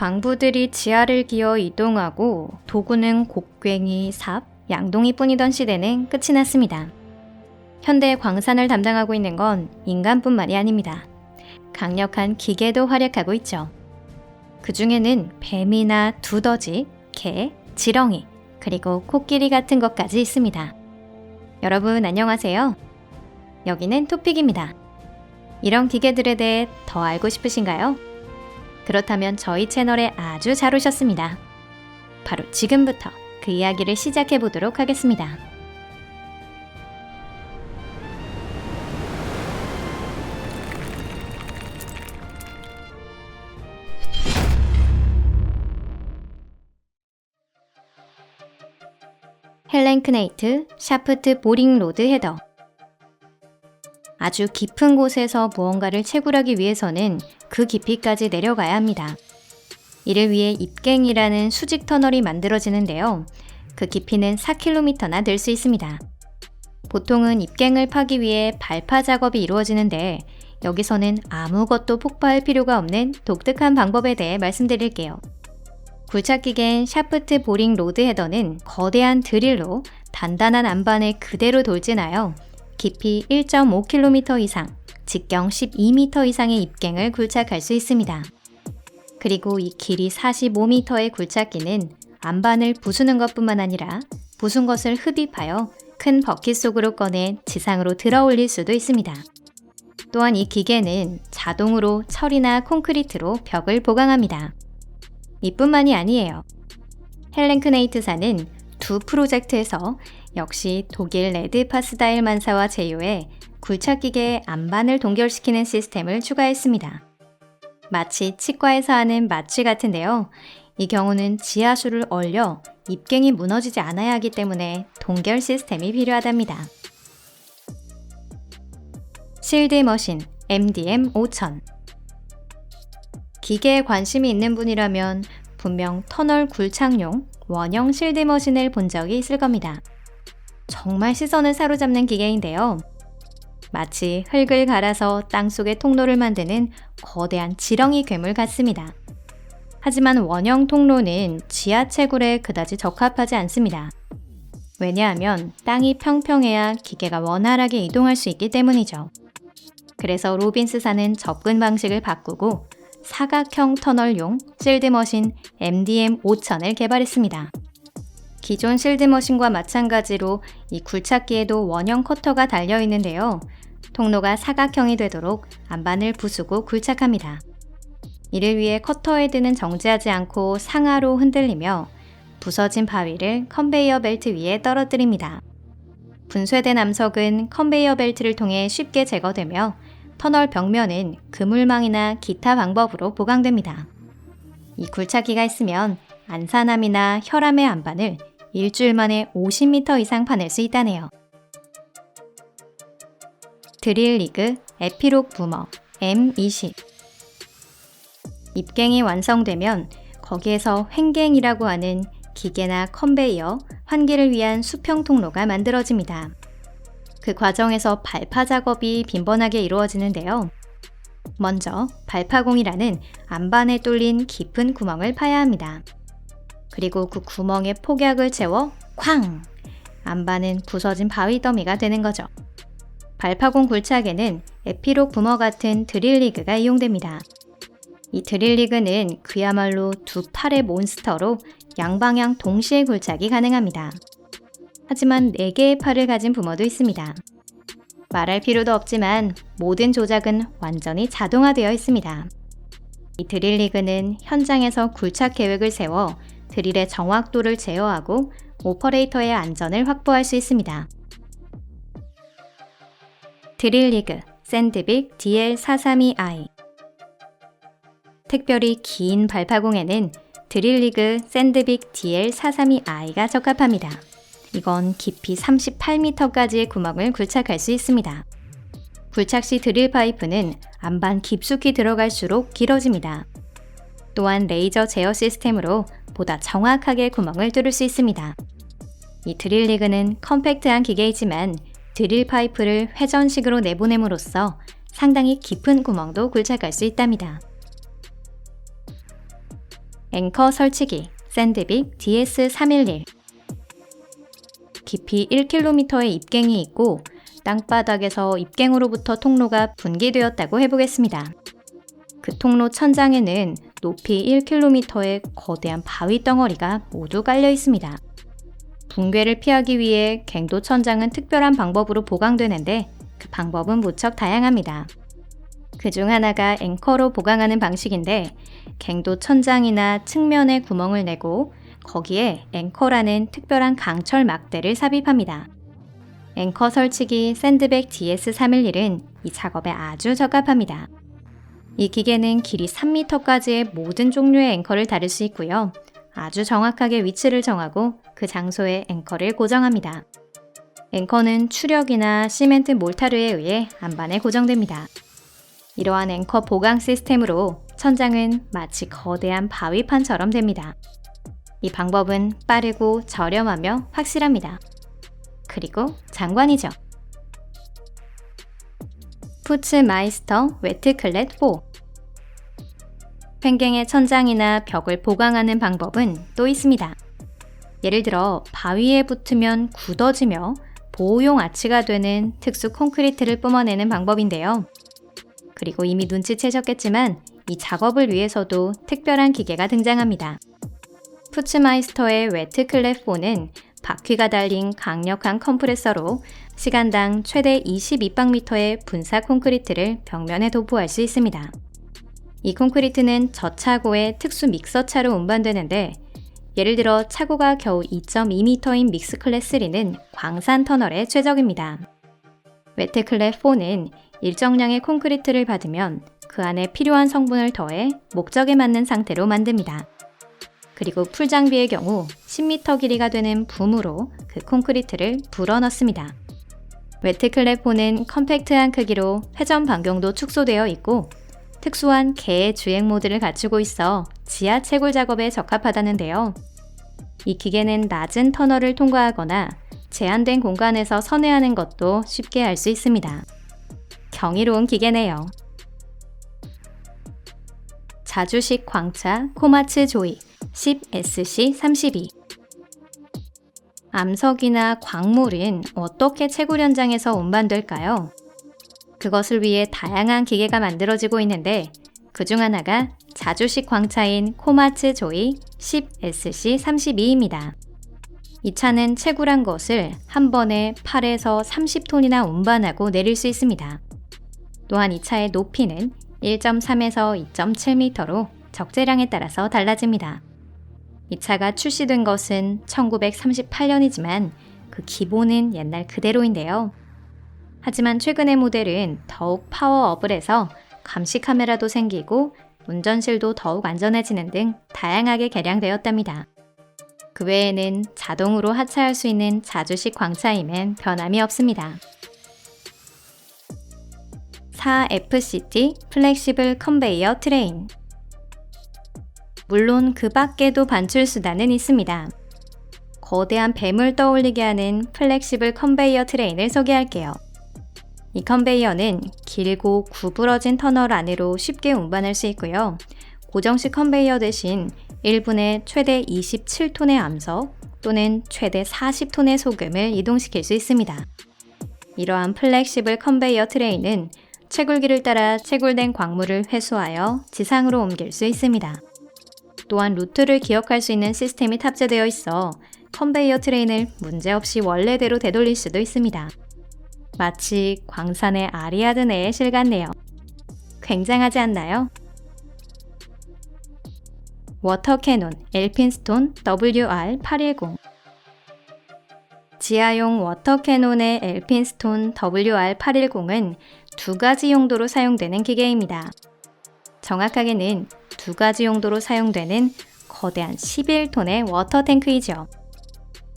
광부들이 지하를 기어 이동하고 도구는 곡괭이, 삽, 양동이뿐이던 시대는 끝이 났습니다. 현대 광산을 담당하고 있는 건 인간뿐만이 아닙니다. 강력한 기계도 활약하고 있죠. 그 중에는 뱀이나 두더지, 개, 지렁이, 그리고 코끼리 같은 것까지 있습니다. 여러분 안녕하세요. 여기는 토픽입니다. 이런 기계들에 대해 더 알고 싶으신가요? 그렇다면 저희 채널에 아주 잘 오셨습니다. 바로 지금부터 그 이야기를 시작해 보도록 하겠습니다. 헬렌 크네이트 샤프트 보링 로드 헤더 아주 깊은 곳에서 무언가를 채굴하기 위해서는 그 깊이까지 내려가야 합니다. 이를 위해 입갱이라는 수직 터널이 만들어지는데요. 그 깊이는 4km나 될 수 있습니다. 보통은 입갱을 파기 위해 발파 작업이 이루어지는데 여기서는 아무것도 폭파할 필요가 없는 독특한 방법에 대해 말씀드릴게요. 굴착기계인 샤프트 보링 로드 헤더는 거대한 드릴로 단단한 안반을 그대로 돌진하여 깊이 1.5km 이상, 직경 12m 이상의 입갱을 굴착할 수 있습니다. 그리고 이 길이 45m의 굴착기는 안반을 부수는 것뿐만 아니라 부순 것을 흡입하여 큰 버킷 속으로 꺼내 지상으로 들어 올릴 수도 있습니다. 또한 이 기계는 자동으로 철이나 콘크리트로 벽을 보강합니다. 이뿐만이 아니에요. 헬렌크네이트사는 두 프로젝트에서 역시 독일 레드 파스다일 만사와 제휴해 굴착기계의 안반을 동결시키는 시스템을 추가했습니다. 마치 치과에서 하는 마취 같은데요. 이 경우는 지하수를 얼려 입갱이 무너지지 않아야 하기 때문에 동결 시스템이 필요하답니다. 실드 머신 MDM 5000 기계에 관심이 있는 분이라면 분명 터널 굴착용 원형 실드 머신을 본 적이 있을 겁니다. 정말 시선을 사로잡는 기계인데요. 마치 흙을 갈아서 땅속에 통로를 만드는 거대한 지렁이 괴물 같습니다. 하지만 원형 통로는 지하 채굴에 그다지 적합하지 않습니다. 왜냐하면 땅이 평평해야 기계가 원활하게 이동할 수 있기 때문이죠. 그래서 로빈스사는 접근 방식을 바꾸고 사각형 터널용 실드머신 MDM 5000을 개발했습니다. 기존 실드머신과 마찬가지로 이 굴착기에도 원형 커터가 달려 있는데요. 통로가 사각형이 되도록 안반을 부수고 굴착합니다. 이를 위해 커터 헤드는 정지하지 않고 상하로 흔들리며 부서진 바위를 컨베이어 벨트 위에 떨어뜨립니다. 분쇄된 암석은 컨베이어 벨트를 통해 쉽게 제거되며 터널 벽면은 그물망이나 기타 방법으로 보강됩니다. 이 굴착기가 있으면 안산암이나 혈암의 안반을 일주일 만에 50m 이상 파낼 수 있다네요. 드릴 리그 에피록 부머 M20 입갱이 완성되면 거기에서 횡갱이라고 하는 기계나 컨베이어, 환기를 위한 수평 통로가 만들어집니다. 그 과정에서 발파 작업이 빈번하게 이루어지는데요. 먼저 발파공이라는 안반에 뚫린 깊은 구멍을 파야 합니다. 그리고 그 구멍에 폭약을 채워 쾅! 안반은 부서진 바위 더미가 되는 거죠. 발파공 굴착에는 에피록 부머 같은 드릴 리그가 이용됩니다. 이 드릴 리그는 그야말로 두 팔의 몬스터로 양방향 동시에 굴착이 가능합니다. 하지만 4개의 팔을 가진 부모도 있습니다. 말할 필요도 없지만 모든 조작은 완전히 자동화되어 있습니다. 이 드릴 리그는 현장에서 굴착 계획을 세워 드릴의 정확도를 제어하고 오퍼레이터의 안전을 확보할 수 있습니다. 드릴 리그 샌드빅 DL432i 특별히 긴 발파공에는 드릴 리그 샌드빅 DL432i가 적합합니다. 이건 깊이 38m까지의 구멍을 굴착할 수 있습니다. 굴착 시 드릴 파이프는 안반 깊숙이 들어갈수록 길어집니다. 또한 레이저 제어 시스템으로 보다 정확하게 구멍을 뚫을 수 있습니다. 이 드릴 리그는 컴팩트한 기계이지만 드릴 파이프를 회전식으로 내보냄으로써 상당히 깊은 구멍도 굴착할 수 있답니다. 앵커 설치기 샌드빅 DS311 깊이 1km의 입갱이 있고 땅바닥에서 입갱으로부터 통로가 분기되었다고 해보겠습니다. 그 통로 천장에는 높이 1km의 거대한 바위 덩어리가 모두 깔려 있습니다. 붕괴를 피하기 위해 갱도 천장은 특별한 방법으로 보강되는데 그 방법은 무척 다양합니다. 그 중 하나가 앵커로 보강하는 방식인데 갱도 천장이나 측면에 구멍을 내고 거기에 앵커라는 특별한 강철 막대를 삽입합니다. 앵커 설치기 샌드백 DS311은 이 작업에 아주 적합합니다. 이 기계는 길이 3m까지의 모든 종류의 앵커를 다룰 수 있고요. 아주 정확하게 위치를 정하고 그 장소에 앵커를 고정합니다. 앵커는 추력이나 시멘트 몰타르에 의해 안반에 고정됩니다. 이러한 앵커 보강 시스템으로 천장은 마치 거대한 바위판처럼 됩니다. 이 방법은 빠르고 저렴하며 확실합니다. 그리고 장관이죠. 푸츠 마이스터 웨트 클렛 4 횡갱의 천장이나 벽을 보강하는 방법은 또 있습니다. 예를 들어 바위에 붙으면 굳어지며 보호용 아치가 되는 특수 콘크리트를 뿜어내는 방법인데요. 그리고 이미 눈치채셨겠지만 이 작업을 위해서도 특별한 기계가 등장합니다. 푸츠마이스터의 웨트클랩 4는 바퀴가 달린 강력한 컴프레서로 시간당 최대 22박미터의 분사 콘크리트를 벽면에 도포할 수 있습니다. 이 콘크리트는 저차고의 특수 믹서차로 운반되는데 예를 들어 차고가 겨우 2.2m인 믹스 클래스 3는 광산 터널에 최적입니다. 웨트 클랩 4는 일정량의 콘크리트를 받으면 그 안에 필요한 성분을 더해 목적에 맞는 상태로 만듭니다. 그리고 풀 장비의 경우 10m 길이가 되는 붐으로 그 콘크리트를 불어 넣습니다. 웨트 클랩 4는 컴팩트한 크기로 회전 반경도 축소되어 있고 특수한 개의 주행 모드를 갖추고 있어 지하 채굴 작업에 적합하다는데요. 이 기계는 낮은 터널을 통과하거나 제한된 공간에서 선회하는 것도 쉽게 할 수 있습니다. 경이로운 기계네요. 자주식 광차 코마츠 조이 10SC32 암석이나 광물은 어떻게 채굴 현장에서 운반될까요? 그것을 위해 다양한 기계가 만들어지고 있는데 그중 하나가 자주식 광차인 코마츠 조이 10SC32입니다. 이 차는 채굴한 것을 한 번에 8에서 30톤이나 운반하고 내릴 수 있습니다. 또한 이 차의 높이는 1.3에서 2.7m로 적재량에 따라서 달라집니다. 이 차가 출시된 것은 1938년이지만 그 기본은 옛날 그대로인데요. 하지만 최근의 모델은 더욱 파워업을 해서 감시 카메라도 생기고 운전실도 더욱 안전해지는 등 다양하게 개량되었답니다. 그 외에는 자동으로 하차할 수 있는 자주식 광차임엔 변함이 없습니다. 4FCT 플렉시블 컨베이어 트레인 물론 그 밖에도 반출 수단은 있습니다. 거대한 뱀을 떠올리게 하는 플렉시블 컨베이어 트레인을 소개할게요. 이 컨베이어는 길고 구부러진 터널 안으로 쉽게 운반할 수 있고요. 고정식 컨베이어 대신 1분에 최대 27톤의 암석 또는 최대 40톤의 소금을 이동시킬 수 있습니다. 이러한 플렉시블 컨베이어 트레이는 채굴기를 따라 채굴된 광물을 회수하여 지상으로 옮길 수 있습니다. 또한 루트를 기억할 수 있는 시스템이 탑재되어 있어 컨베이어 트레인을 문제없이 원래대로 되돌릴 수도 있습니다. 마치 광산의 아리아드네의 실 같네요. 굉장하지 않나요? 워터 캐논 엘핀스톤 WR810 지하용 워터 캐논의 엘핀스톤 WR810은 두 가지 용도로 사용되는 기계입니다. 정확하게는 두 가지 용도로 사용되는 거대한 11톤의 워터 탱크이죠.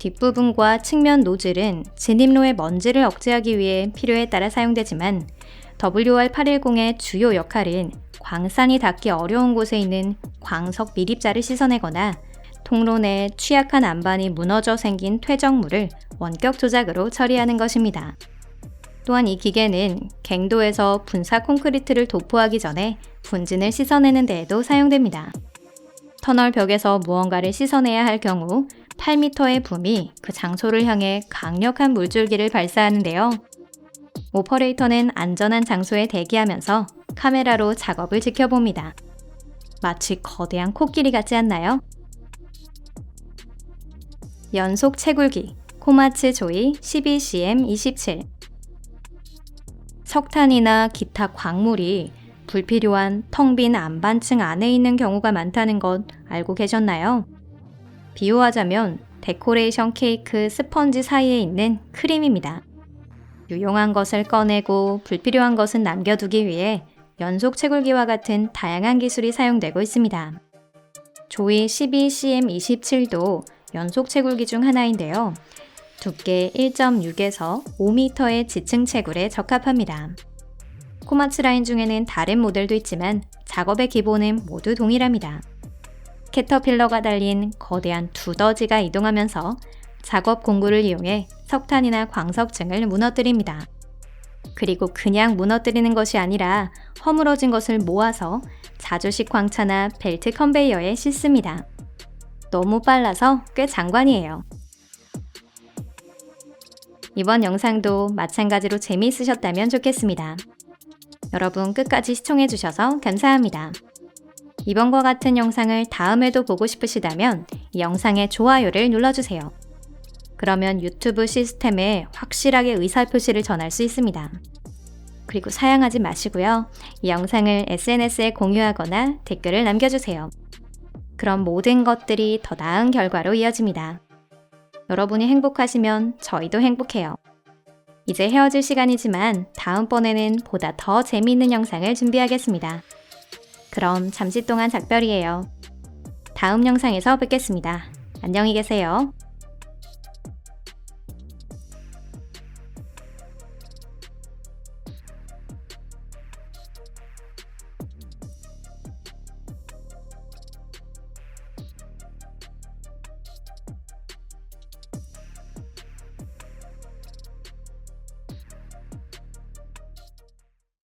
뒷부분과 측면 노즐은 진입로의 먼지를 억제하기 위해 필요에 따라 사용되지만 WR810의 주요 역할은 광산이 닿기 어려운 곳에 있는 광석 미립자를 씻어내거나 통로 내 취약한 안반이 무너져 생긴 퇴적물을 원격 조작으로 처리하는 것입니다. 또한 이 기계는 갱도에서 분사 콘크리트를 도포하기 전에 분진을 씻어내는 데에도 사용됩니다. 터널 벽에서 무언가를 씻어내야 할 경우 8m의 붐이 그 장소를 향해 강력한 물줄기를 발사하는데요. 오퍼레이터는 안전한 장소에 대기하면서 카메라로 작업을 지켜봅니다. 마치 거대한 코끼리 같지 않나요? 연속 채굴기 코마츠 조이 12CM27 석탄이나 기타 광물이 불필요한 텅 빈 안반층 안에 있는 경우가 많다는 것 알고 계셨나요? 비유하자면 데코레이션 케이크 스펀지 사이에 있는 크림입니다. 유용한 것을 꺼내고 불필요한 것은 남겨두기 위해 연속 채굴기와 같은 다양한 기술이 사용되고 있습니다. 조이 12CM27도 연속 채굴기 중 하나인데요. 두께 1.6에서 5m의 지층 채굴에 적합합니다. 코마츠 라인 중에는 다른 모델도 있지만 작업의 기본은 모두 동일합니다. 캐터필러가 달린 거대한 두더지가 이동하면서 작업 공구를 이용해 석탄이나 광석층을 무너뜨립니다. 그리고 그냥 무너뜨리는 것이 아니라 허물어진 것을 모아서 자주식 광차나 벨트 컨베이어에 싣습니다. 너무 빨라서 꽤 장관이에요. 이번 영상도 마찬가지로 재미있으셨다면 좋겠습니다. 여러분 끝까지 시청해주셔서 감사합니다. 이번과 같은 영상을 다음에도 보고 싶으시다면 이 영상에 좋아요를 눌러주세요. 그러면 유튜브 시스템에 확실하게 의사표시를 전할 수 있습니다. 그리고 사양하지 마시고요. 이 영상을 SNS에 공유하거나 댓글을 남겨주세요. 그럼 모든 것들이 더 나은 결과로 이어집니다. 여러분이 행복하시면 저희도 행복해요. 이제 헤어질 시간이지만 다음번에는 보다 더 재미있는 영상을 준비하겠습니다. 그럼 잠시 동안 작별이에요. 다음 영상에서 뵙겠습니다. 안녕히 계세요.